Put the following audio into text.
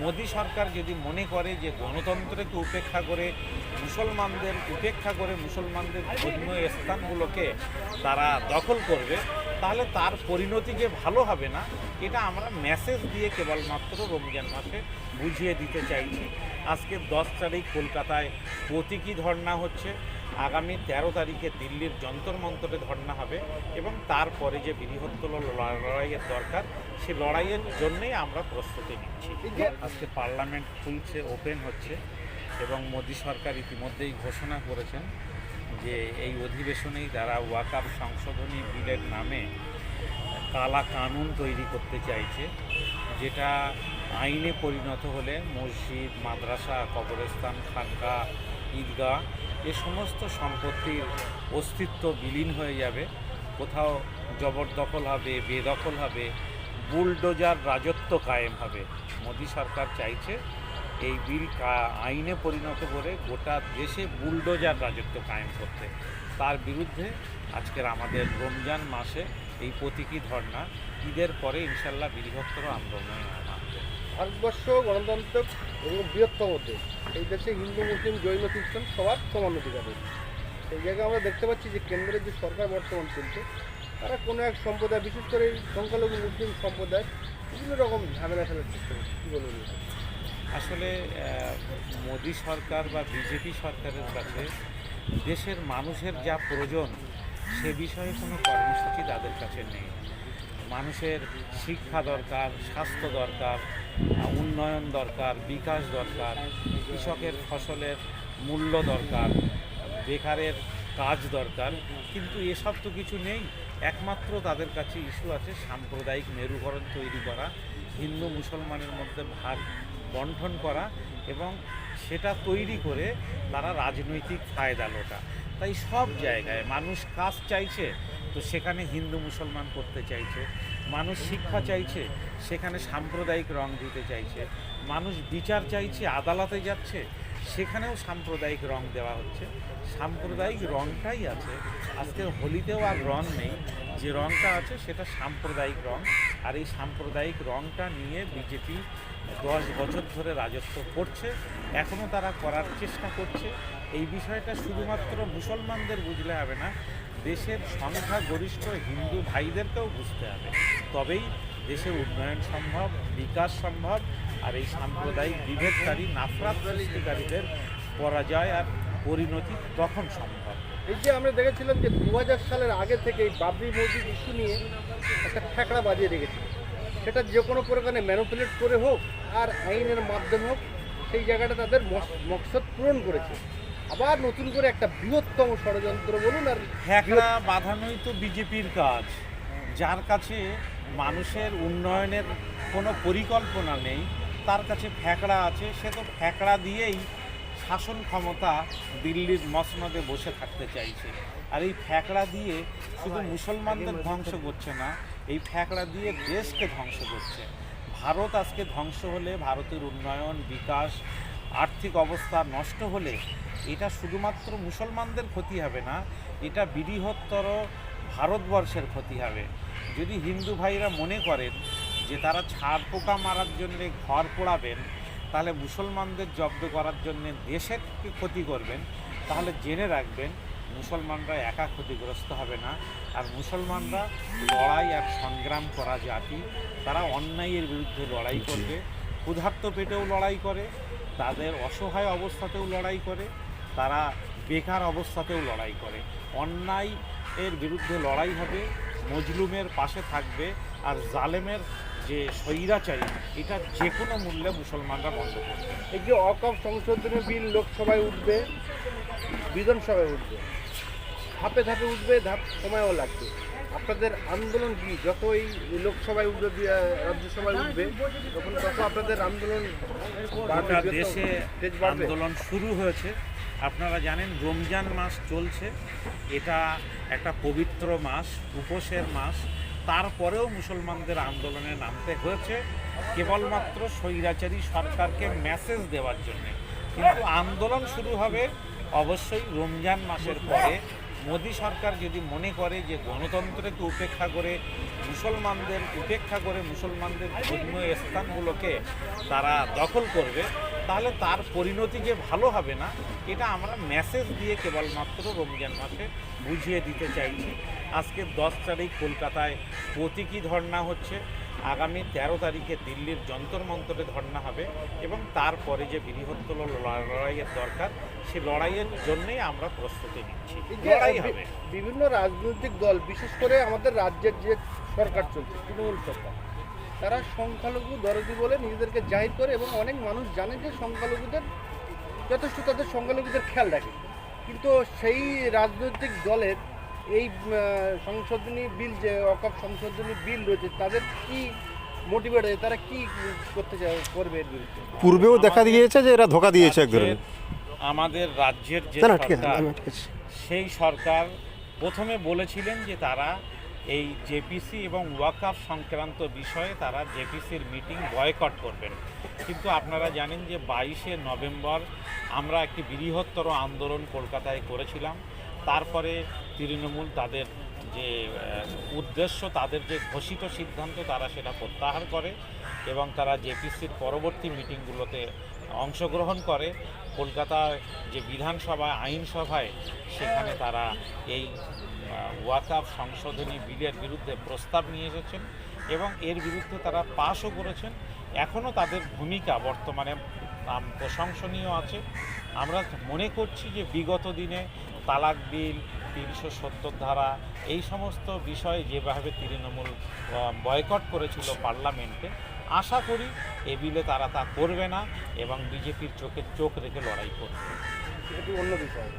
মোদী সরকার যদি মনে করে যে গণতন্ত্রকে উপেক্ষা করে মুসলমানদের, উপেক্ষা করে মুসলমানদের ধর্মীয় স্থানগুলোকে তারা দখল করবে, তাহলে তার পরিণতি যে ভালো হবে না, এটা আমরা মেসেজ দিয়ে কেবলমাত্র রমজান মাসে বুঝিয়ে দিতে চাইছি। আজকে দশ তারিখ কলকাতায় প্রতীকী ধর্ণা হচ্ছে। আগামী তেরো তারিখে দিল্লির যন্তর মন্তরে ধর্ণা হবে এবং তারপরে যে বৃহত্তর লড়াইয়ের দরকার সে লড়াইয়ের জন্যই আমরা প্রস্তুতি নিচ্ছি। আজকে পার্লামেন্ট খুলছে ওপেন হচ্ছে এবং মোদী সরকার ইতিমধ্যেই ঘোষণা করেছেন যে এই অধিবেশনেই তারা ওয়াকাপ সংশোধনী বিলের নামে কালা কানুন তৈরি করতে চাইছে যেটা আইনে পরিণত হলে মসজিদ মাদ্রাসা কবরস্থান খানকা ঈদগাহ এ সমস্ত সম্পত্তির অস্তিত্ব বিলীন হয়ে যাবে। কোথাও জবরদখল হবে, বেদখল হবে, বুলডোজার রাজত্ব কায়েম হবে। মোদী সরকার চাইছে এই বিল আইনে পরিণত করে গোটা দেশে বুলডোজার রাজত্ব কায়েম করতে। তার বিরুদ্ধে আজকের আমাদের রমজান মাসে এই প্রতীকী ধর্ণা। ঈদের পরে ইনশাল্লাহ বৃহত্তর আন্দোলনে নামবে ভারতবর্ষ গণতন্ত্র এবং বৃহত্তম দেশ। এই দেশে হিন্দু, মুসলিম, জৈন, খ্রিস্টান সবার সমান অধিকার সেই জায়গায় আমরা দেখতে পাচ্ছি যে কেন্দ্রের যে সরকার বর্তমান চলছে, তারা কোনো এক সম্প্রদায়, বিশেষ করে এই সংখ্যালঘু মুসলিম সম্প্রদায়, বিভিন্ন রকম ঝামেলা ফেলার চেষ্টা করছে। কী বলবেন আসলে মোদী সরকার বা বিজেপি সরকারের কাছে দেশের মানুষের যা প্রয়োজন, সে বিষয়ে কোনো কর্মসূচি তাদের কাছে নেই। মানুষের শিক্ষা দরকার, স্বাস্থ্য দরকার, উন্নয়ন দরকার, বিকাশ দরকার, কৃষকের ফসলের মূল্য দরকার, বেকারের কাজ দরকার। কিন্তু এসব তো কিছু নেই। একমাত্র তাদের কাছে ইস্যু আছে সাম্প্রদায়িক মেরুকরণ তৈরি করা, হিন্দু মুসলমানের মধ্যে ভাগ বন্টন করা এবং সেটা তৈরি করে তারা রাজনৈতিক ফায়দা লোটা। তাই সব জায়গায় মানুষ কাজ চাইছে তো সেখানে হিন্দু মুসলমান করতে চাইছে, মানুষ শিক্ষা চাইছে, সেখানে সাম্প্রদায়িক রং দিতে চাইছে, মানুষ বিচার চাইছে, আদালতে যাচ্ছে, সেখানেও সাম্প্রদায়িক রং দেওয়া হচ্ছে। সাম্প্রদায়িক রংটাই আছে, আজকে হোলিতেও আর রং নেই, যে রংটা আছে সেটা সাম্প্রদায়িক রং, আর এই সাম্প্রদায়িক রংটা নিয়ে বিজেপি দশ বছর ধরে রাজত্ব করছে এখনও তারা করার চেষ্টা করছে এই বিষয়টা শুধুমাত্র মুসলমানদের বুঝলে হবে না, দেশের সংখ্যা গরিষ্ঠ হিন্দু ভাইদেরকেও বুঝতে হবে। তবেই দেশের উন্নয়ন সম্ভব, বিকাশ সম্ভব, আর এই সাম্প্রদায়িক বিভেদকারী, নাফরাত সৃষ্টিকারীদের পরাজয় আর পরিণতি তখন সম্ভব। এই যে আমরা দেখেছিলাম যে দু হাজার সালের আগে থেকে এই বাবরি মসজিদ ইস্যু নিয়ে একটা ঠেকড়া বাজিয়ে রেখেছিল সেটা যে কোনো প্রকারে ম্যানুপুলেট করে হোক আর আইনের মাধ্যমে হোক, সেই জায়গাটা তাদের মকসদ পূরণ করেছে। আবার নতুন করে একটা বৃহত্তম ষড়যন্ত্র বলুন আর ফ্যাকড়া বাঁধানোই তো বিজেপির কাজ। যার কাছে মানুষের উন্নয়নের কোনো পরিকল্পনা নেই, তার কাছে ফ্যাকড়া আছে, সে তো ফ্যাকড়া দিয়েই শাসন ক্ষমতা দিল্লির মসনদে বসে থাকতে চাইছে। আর এই ফ্যাকড়া দিয়ে শুধু মুসলমানদের ধ্বংস করছে না, এই ফ্যাকড়া দিয়ে দেশকে ধ্বংস করছে। ভারত আজকে ধ্বংস হলে ভারতের উন্নয়ন, বিকাশ আর্থিক অবস্থা নষ্ট হলে এটা শুধুমাত্র মুসলমানদের ক্ষতি হবে না এটা বৃহত্তর ভারতবর্ষের ক্ষতি হবে। যদি হিন্দু ভাইরা মনে করেন যে তারা ছাড় পোকা মারার জন্য ঘর পোড়াবেন তাহলে মুসলমানদের জব্দ করার জন্য দেশের ক্ষতি করবেন তাহলে জেনে রাখবেন মুসলমানরা একা ক্ষতিগ্রস্ত হবে না। আর মুসলমানরা লড়াই আর সংগ্রাম করা জাতি তারা অন্যায়ের বিরুদ্ধে লড়াই করবে। ক্ষুধার্ত পেটেও লড়াই করে তাদের অসহায় অবস্থাতেও লড়াই করে, তারা বেকার অবস্থাতেও লড়াই করে। অন্যায় এর বিরুদ্ধে লড়াই হবে, মজলুমের পাশে থাকবে, আর জালেমের যে স্বৈরাচারী, এটা যে কোনো মূল্যে মুসলমানরা বন্ধ করবে। এই যে অকপ সংশোধনী বিল লোকসভায় উঠবে, বিধানসভায় উঠবে, ধাপে ধাপে উঠবে, ধাপ সময়ও লাগবে। আপনাদের আন্দোলন কি? যতই লোকসভায় উঠবে রাজ্যসভায় উঠবে তখন তত আপনাদের আন্দোলন গোটা দেশে আন্দোলন শুরু হয়েছে। আপনারা জানেন রমজান মাস চলছে। এটা একটা পবিত্র মাস উপোসের মাস। তারপরেও মুসলমানদের আন্দোলনে নামতে হয়েছে। কেবলমাত্র স্বৈরাচারী সরকারকে মেসেজ দেওয়ার জন্য। কিন্তু আন্দোলন শুরু হবে অবশ্যই রমজান মাসের পরে। মোদী সরকার যদি মনে করে যে গণতন্ত্রকে উপেক্ষা করে মুসলমানদের, উপেক্ষা করে মুসলমানদের ধর্মীয় স্থানগুলোকে তারা দখল করবে, তাহলে তার পরিণতি যে ভালো হবে না, এটা আমরা মেসেজ দিয়ে কেবলমাত্র রমজান মাসে বুঝিয়ে দিতে চাইছি। আজকে দশ তারিখ, কলকাতায় প্রতীকী ধর্ণা হচ্ছে। আগামী তেরো তারিখে দিল্লির যন্তর মন্তরে ধর্ণা হবে এবং তারপরে যে বৃহত্তর লড়াইয়ের দরকার সে লড়াইয়ের জন্যই আমরা প্রস্তুতি নিচ্ছি। লড়াই হবে। বিভিন্ন রাজনৈতিক দল বিশেষ করে আমাদের রাজ্যের যে সরকার চলছে তৃণমূল সরকার তারা সংখ্যালঘু দরদি বলে নিজেদেরকে জাহির করে এবং অনেক মানুষ জানে যে সংখ্যালঘুদের যথেষ্ট তাদের সংখ্যালঘুদের খেয়াল রাখে। কিন্তু সেই রাজনৈতিক দলের এই সংশোধনী বিল যে অকাপ সংশোধনী বিল রয়েছে তাদের কি মোটিভেট হয়ে তারা কি করতে চায় করবে এর বিরুদ্ধে? পূর্বেও দেখা দিয়েছে যে এরা ধোকা দিয়েছে এক ধরনের। আমাদের রাজ্যের যে আছে সরকার আছে সেই সরকার প্রথমে বলেছিলেন যে তারা এই জেপিসি এবং ওয়াকআপ সংক্রান্ত বিষয়ে তারা জেপিসির মিটিং বয়কট করবেন। কিন্তু আপনারা জানেন যে বাইশে নভেম্বর আমরা একটি বৃহত্তর আন্দোলন কলকাতায় করেছিলাম। তারপরে তৃণমূল তাদের যে উদ্দেশ্য, তাদের যে ঘোষিত সিদ্ধান্ত, তারা সেটা প্রত্যাহার করে এবং তারা জেপিসির পরবর্তী মিটিংগুলোতে অংশগ্রহণ করে। কলকাতার যে বিধানসভা আইনসভায়, সেখানে তারা এই ওয়াকাফ সংশোধনী বিলের বিরুদ্ধে প্রস্তাব নিয়ে এসেছেন এবং এর বিরুদ্ধে তারা পাশও করেছেন। এখনও তাদের ভূমিকা বর্তমানে প্রশংসনীয় আছে। আমরা মনে করছি যে বিগত দিনে তালাক বিল তিনশো সত্তর ধারা, এই সমস্ত বিষয়ে যেভাবে তৃণমূল বয়কট করেছিল পার্লামেন্টে আশা করি এ বিলে তারা তা করবে না এবং বিজেপির চোখে চোখ রেখে লড়াই করবে। অন্য বিষয়?